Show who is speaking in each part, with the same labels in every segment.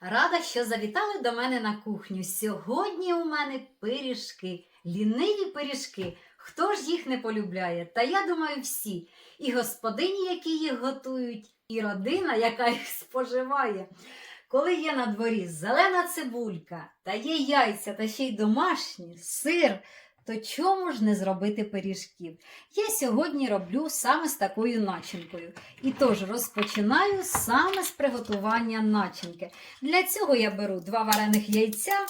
Speaker 1: Рада, що завітали до мене на кухню. Сьогодні у мене пиріжки, ліниві пиріжки. Хто ж їх не полюбляє? Та я думаю, всі. І господині, які їх готують, і родина, яка їх споживає. Коли є на дворі зелена цибулька, та є яйця, та ще й домашні, сир, то чому ж не зробити пиріжків? Я сьогодні роблю саме з такою начинкою. І тож розпочинаю саме з приготування начинки. Для цього я беру два варених яйця.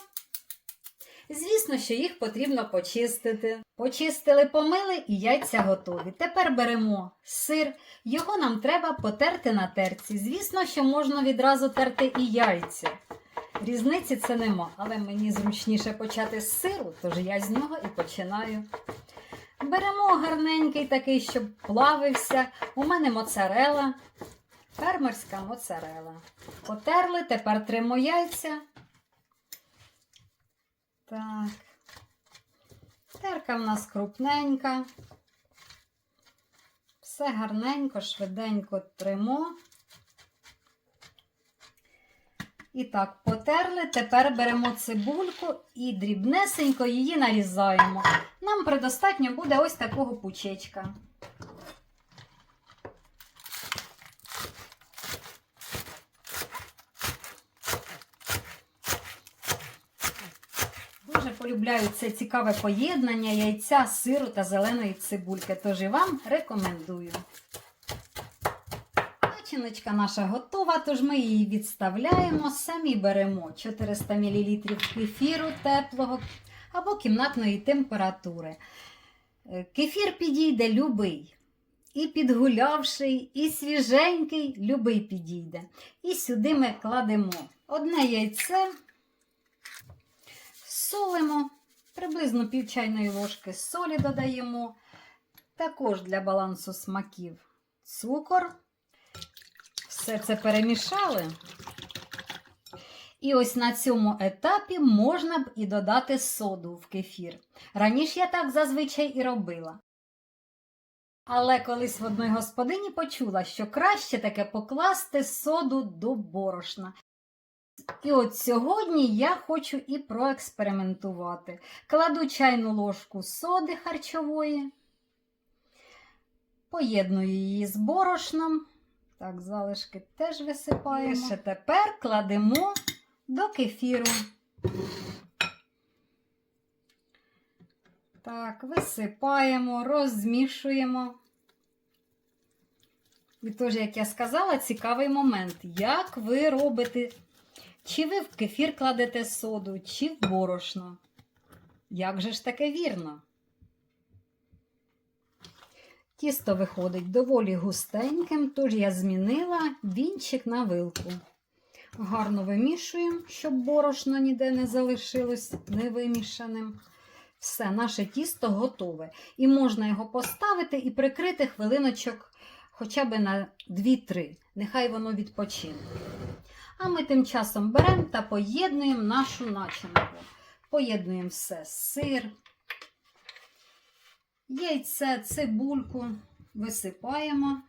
Speaker 1: Звісно, що їх потрібно почистити. Почистили, помили і яйця готові. Тепер беремо сир. Його нам треба потерти на терці. Звісно, що можна відразу терти і яйця. Різниці це нема, але мені зручніше почати з сиру, тож я з нього і починаю. Беремо гарненький такий, щоб плавився. У мене моцарела, фермерська моцарела. Потерли, тепер тримо яйця. Так. Терка в нас крупненька. Все гарненько, швиденько тримо. І так, потерли. Тепер беремо цибульку і дрібнесенько її нарізаємо. Нам предостатньо буде ось такого пучечка. Дуже полюбляю це цікаве поєднання яйця, сиру та зеленої цибульки, тож і вам рекомендую. Начиночка наша готова, тож ми її відставляємо, самі беремо 400 мл кефіру теплого або кімнатної температури. Е, Кефір підійде любий. І підгулявший, і свіженький, любий підійде. І сюди ми кладемо одне яйце, солимо, приблизно пів чайної ложки солі додаємо. Також для балансу смаків цукор. Все це перемішали. І ось на цьому етапі можна б і додати соду в кефір. Раніше я так зазвичай і робила. Але колись в одної господині почула, що краще таке покласти соду до борошна. І от сьогодні я хочу і проекспериментувати. Кладу чайну ложку соди харчової, поєдную її з борошном. Так, залишки теж висипаємо. І ще тепер кладемо до кефіру. Так, висипаємо, розмішуємо. І тож, як я сказала, цікавий момент. Як ви робите? Чи ви в кефір кладете соду, чи в борошно? Як же ж таке вірно? Тісто виходить доволі густеньким, тож я змінила вінчик на вилку. Гарно вимішуємо, щоб борошно ніде не залишилось невимішаним. Все, наше тісто готове. І можна його поставити і прикрити хвилиночок хоча б на 2-3. Нехай воно відпочине. А ми тим часом беремо та поєднуємо нашу начинку. Поєднуємо все сир, яйце, цибульку висипаємо.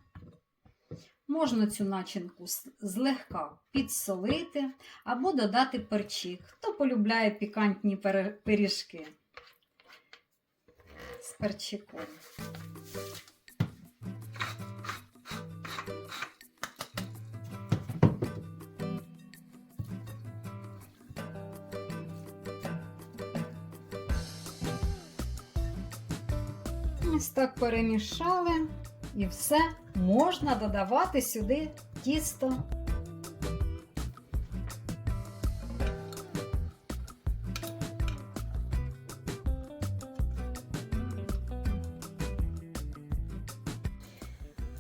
Speaker 1: Можна цю начинку злегка підсолити або додати перчик. Хто полюбляє пікантні пиріжки з перчиком. Ось так перемішали і все можна додавати сюди тісто.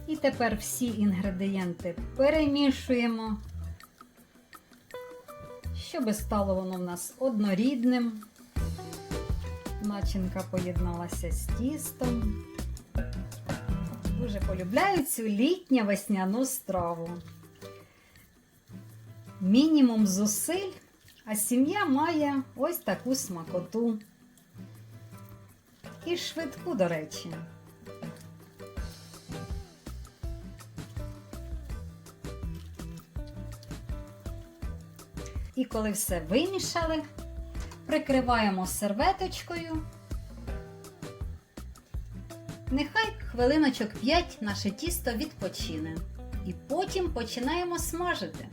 Speaker 1: І тепер всі інгредієнти перемішуємо, щоб стало воно в нас однорідним. Начинка поєдналася з тістом. Полюбляю цю літню весняну страву. Мінімум зусиль, а сім'я має ось таку смакоту. І швидку, до речі. І коли все вимішали, прикриваємо серветочкою. Нехай хвилиночок 5 наше тісто відпочине. І потім починаємо смажити.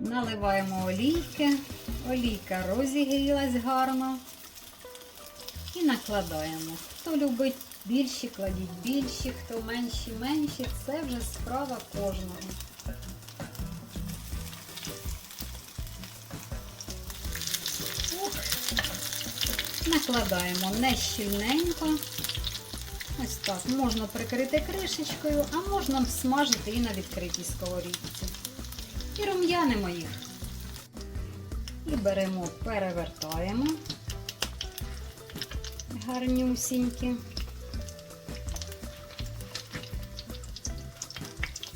Speaker 1: Наливаємо олійки, олійка розігрілась гарно. І накладаємо. Хто любить більші, кладіть більші, хто менші, менші. Це вже справа кожного. Накладаємо не щільненько. Ось так. Можна прикрити кришечкою, а можна смажити і на відкритій сковорідці. І рум'янимо їх. І беремо, перевертаємо гарнюсінькі.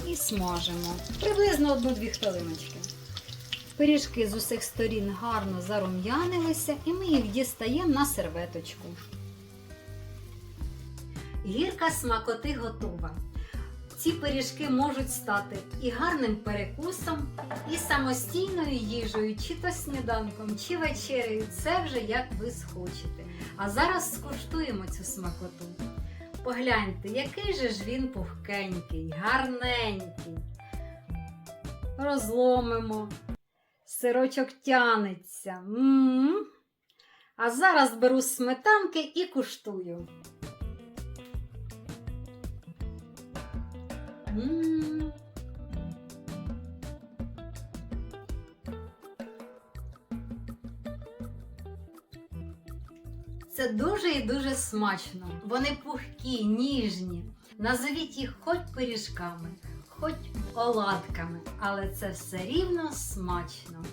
Speaker 1: І смажимо приблизно 1-2 хвилиночки. Пиріжки з усіх сторін гарно зарум'янилися, і ми їх дістаємо на серветочку. Гірка смакоти готова. Ці пиріжки можуть стати і гарним перекусом, і самостійною їжею, чи то сніданком, чи вечерею. Це вже як ви схочете. А зараз скуштуємо цю смакоту. Погляньте, який же ж він пухкенький, гарненький. Розломимо. Сирочок тянеться. М-м-м. А зараз беру сметанки і куштую. Це дуже і дуже смачно. Вони пухкі, ніжні. Назовіть їх хоч пиріжками, хоч оладками, але це все рівно смачно.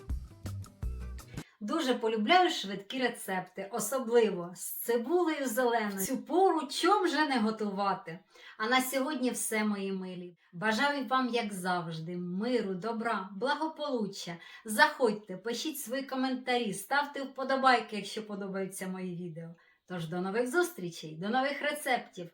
Speaker 1: Дуже полюбляю швидкі рецепти, особливо з цибулею зеленою. Цю пору чом же не готувати. А на сьогодні все, мої милі. Бажаю вам, як завжди, миру, добра, благополуччя. Заходьте, пишіть свої коментарі, ставте вподобайки, якщо подобаються мої відео. Тож до нових зустрічей, до нових рецептів.